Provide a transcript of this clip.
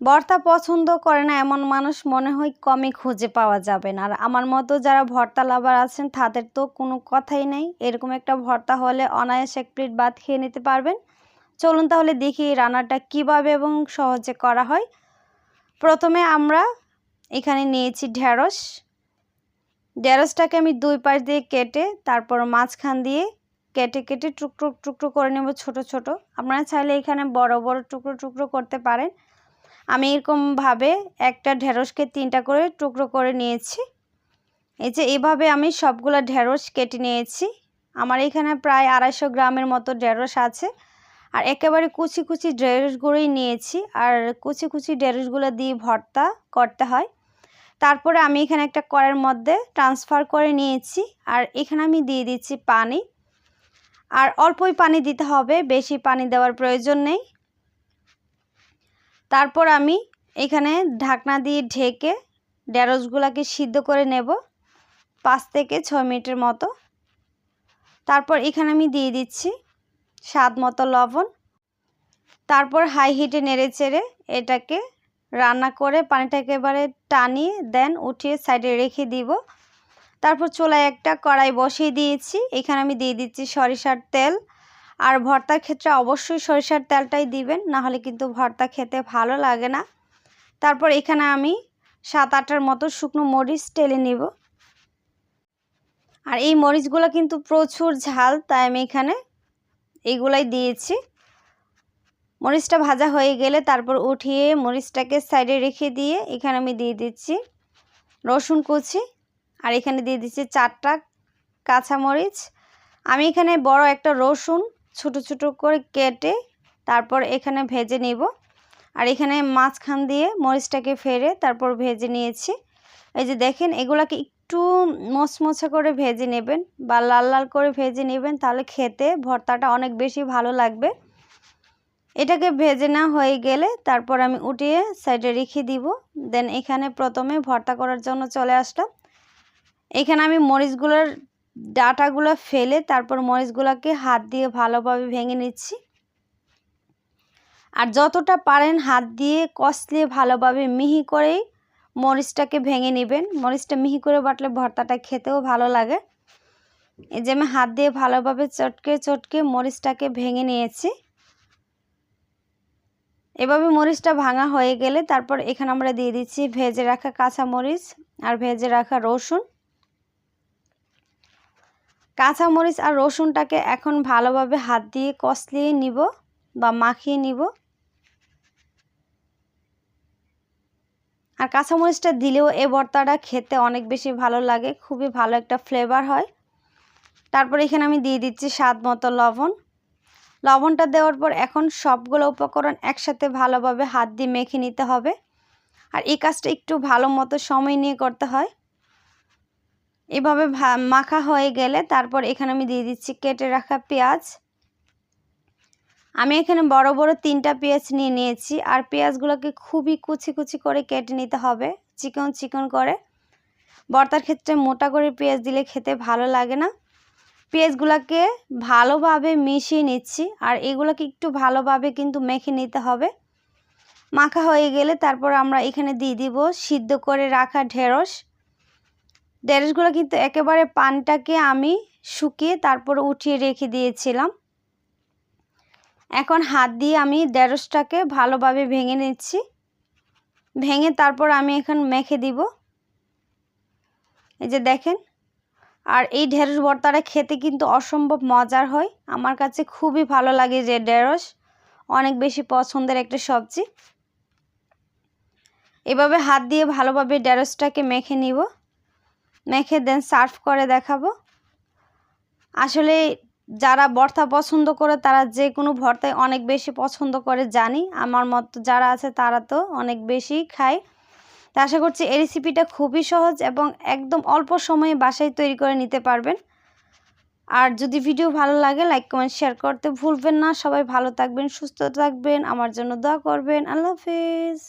ভর্তা পছন্দ করে না, এমন মানুষ মনে হয় কমই খুঁজে পাওয়া যাবে না। আর আমার মতো যারা ভর্তা লাভার আছেন, তাদের তো কোনো কথাই নেই। এরকম একটা ভর্তা হলে অনায়াস এক প্লেট ভাত খেয়ে নিতে পারবেন। চলুন তাহলে দেখি রান্নাটা কীভাবে এবং সহজে করা হয়। প্রথমে আমরা এখানে নিয়েছি ঢেঁড়স। ঢেঁড়সটাকে আমি দুই পাশ দিয়ে কেটে, তারপর মাঝখান দিয়ে কেটে কেটে টুকরো টুকরো করে নেব ছোট ছোট। আপনারা চাইলে এখানে বড় বড় টুকরো টুকরো করতে পারেন। আমি এরকমভাবে একটা ঢেঁড়সকে তিনটা করে টুকরো করে নিয়েছি। এই যে এভাবে আমি সবগুলো ঢেঁড়স কেটে নিয়েছি। আমার এখানে প্রায় আড়াইশো গ্রামের মতো ঢেঁড়স আছে। আর একেবারে কুচি কুচি ঢেঁড়সগুলোই নিয়েছি। আর কুচি কুচি ঢেঁড়সগুলো দিয়ে ভর্তা করতে হয়। তারপরে আমি এখানে একটা কড়ের মধ্যে ট্রান্সফার করে নিয়েছি। আর এখানে আমি দিয়ে দিচ্ছি পানি। আর অল্পই পানি দিতে হবে, বেশি পানি দেওয়ার প্রয়োজন নেই। তারপর আমি এখানে ঢাকনা দিয়ে ঢেকে ঢেঁড়সগুলোকে সিদ্ধ করে নেব পাঁচ থেকে ছয় মিনিটের মতো। তারপর এখানে আমি দিয়ে দিচ্ছি স্বাদ মতো লবণ। তারপর হাই হিটে নেড়ে চেড়ে এটাকে রান্না করে পানিটা একেবারে টানিয়ে দেন উঠিয়ে সাইডে রেখে দিব। তারপর চুলায় একটা কড়াই বসিয়ে দিয়েছি। এখানে আমি দিয়ে দিচ্ছি সরিষার তেল। আর ভর্তার ক্ষেত্রে অবশ্যই সরিষার তেলটাই দিবেন, নাহলে কিন্তু ভর্তা খেতে ভালো লাগে না। তারপর এখানে আমি সাত আটটার মতো শুকনো মরিচ টেলে নিব। আর এই মরিচগুলো কিন্তু প্রচুর ঝাল, তাই আমি এখানে এইগুলাই দিয়েছি। মরিচটা ভাজা হয়ে গেলে তারপর উঠিয়ে মরিচটাকে সাইডে রেখে দিয়ে এখানে আমি দিয়ে দিচ্ছি রসুন কুচি। আর এখানে দিয়ে দিচ্ছি চারটা কাঁচামরিচ। আমি এখানে বড় একটা রসুন ছোট ছোট করে কেটে তারপর এখানে ভেজে নিব। আর এখানে মাঝখান দিয়ে মরিচটাকে ফেরে তারপর ভেজে নিয়েছি। এই যে দেখেন, এগুলাকে একটু মচমচে করে ভেজে নেবেন বা লাল লাল করে ভেজে নেবেন, তাহলে খেতে ভর্তাটা অনেক বেশি ভালো লাগবে। এটাকে ভেজে না হয়ে গেলে তারপর আমি উঠিয়ে সাইডে রেখে দিব। দেন এখানে প্রথমে ভর্তা করার জন্য চলে আসলাম। এখানে আমি মরিচগুলোর ডাটাগুলো ফেলে তারপর মরিচগুলোকে হাত দিয়ে ভালোভাবে ভেঙে নিচ্ছি। আর যতটা পারেন হাত দিয়ে কষলে ভালোভাবে মিহি করেই মরিচটাকে ভেঙে নেবেন। মরিচটা মিহি করে বাটলে ভর্তাটা খেতেও ভালো লাগে। এই যে আমি হাত দিয়ে ভালোভাবে চটকে চটকে মরিচটাকে ভেঙে নিয়েছি। এভাবে মরিচটা ভাঙা হয়ে গেলে তারপর এখানে আমরা দিয়ে দিচ্ছি ভেজে রাখা কাঁচা মরিচ আর ভেজে রাখা রসুন। কাঁচামরিচ আর রসুনটাকে এখন ভালোভাবে হাত দিয়ে কষলিয়ে নিব বা মাখিয়ে নিব। আর কাঁচামরিচটা দিলেও এ ভর্তাটা খেতে অনেক বেশি ভালো লাগে, খুবই ভালো একটা ফ্লেভার হয়। তারপর এখানে আমি দিয়ে দিচ্ছি স্বাদ মতো লবণ। লবণটা দেওয়ার পর এখন সবগুলো উপকরণ একসাথে ভালোভাবে হাত দিয়ে মেখে নিতে হবে। আর এই কাজটা একটু ভালো মতো সময় নিয়ে করতে হয়। এভাবে মাখা হয়ে গেলে তারপর এখানে আমি দিয়ে দিচ্ছি কেটে রাখা পেঁয়াজ। আমি এখানে বড় বড় তিনটা পেঁয়াজ নিয়ে নিয়েছি। আর পেঁয়াজগুলোকে খুবই কুচি কুচি করে কেটে নিতে হবে, চিকন চিকন করে। বর্তার ক্ষেত্রে মোটা করে পেঁয়াজ দিলে খেতে ভালো লাগে না। পেঁয়াজগুলোকে ভালোভাবে মিশিয়ে নিচ্ছি, আর এগুলোকে একটু ভালোভাবে কিন্তু মেখে নিতে হবে। মাখা হয়ে গেলে তারপর আমরা এখানে দিয়ে দিব সিদ্ধ করে রাখা ঢেঁড়স। ঢেঁড়সগুলো কিন্তু একেবারে পানটাকে আমি শুকিয়ে তারপর উঠিয়ে রেখে দিয়েছিলাম। এখন হাত দিয়ে আমি ঢেঁড়সটাকে ভালোভাবে ভেঙে নিচ্ছি। ভেঙে তারপর আমি এখন মেখে দিব। এই যে দেখেন, আর এই ঢেঁড়স ভর্তাটা খেতে কিন্তু অসম্ভব মজার হয়। আমার কাছে খুবই ভালো লাগে যে ঢেঁড়স, অনেক বেশি পছন্দের একটা সবজি। এভাবে হাত দিয়ে ভালোভাবে ঢেঁড়সটাকে মেখে নিব। মেখে দেন, সার্ভ করে দেখাবো। আসলে যারা ভর্তা পছন্দ করে, তারা যে কোনো ভর্তায় অনেক বেশি পছন্দ করে, জানি। আমার মতো যারা আছে, তারা তো অনেক বেশি খায়। তা আশা করছি এই রেসিপিটা খুবই সহজ এবং একদম অল্প সময়ে বাসায় তৈরি করে নিতে পারবেন। আর যদি ভিডিও ভালো লাগে লাইক কমেন্ট শেয়ার করতে ভুলবেন না। সবাই ভালো থাকবেন, সুস্থ থাকবেন। আমার জন্য দোয়া করবেন। আল্লাহ হাফিজ।